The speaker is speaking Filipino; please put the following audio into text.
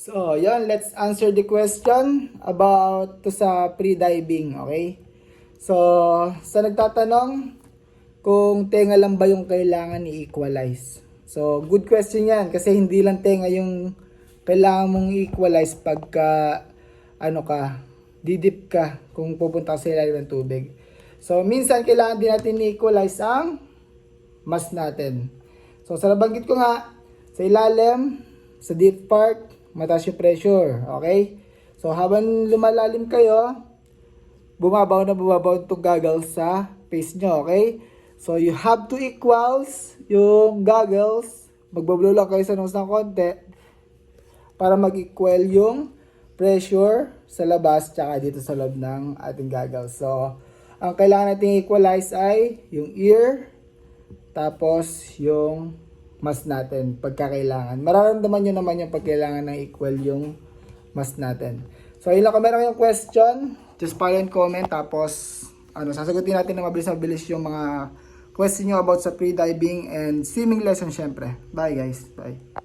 So, yon let's answer the question about to sa pre-diving, okay? So, sa nagtatanong kung tenga lang ba yung kailangan i-equalize. So, good question yan kasi hindi lang tenga yung kailangan mong i-equalize pagka ano ka, didip ka kung pupunta sa ilalim ng tubig. So, minsan kailangan din natin i-equalize ang mas natin. So, sa nabanggit ko nga, sa ilalim, sa deep part, mataas yung pressure. Okay? So, habang lumalalim kayo, bumabaw na bumabaw itong goggles sa face nyo. Okay? So, you have to equals yung goggles. Magbablow lang kayo sa nose ng konti para mag-equal yung pressure sa labas tsaka dito sa loob ng ating goggles. So, ang kailangan natin equalize ay yung ear, tapos yung mas natin pagkakailangan. Mararamdaman nyo naman yung pagkailangan ng equal yung mas natin. So, yun lang kung meron kayong question, just follow and comment. Tapos, ano, sasagutin natin na mabilis-mabilis yung mga question nyo about sa pre-diving and swimming lesson syempre. Bye guys. Bye.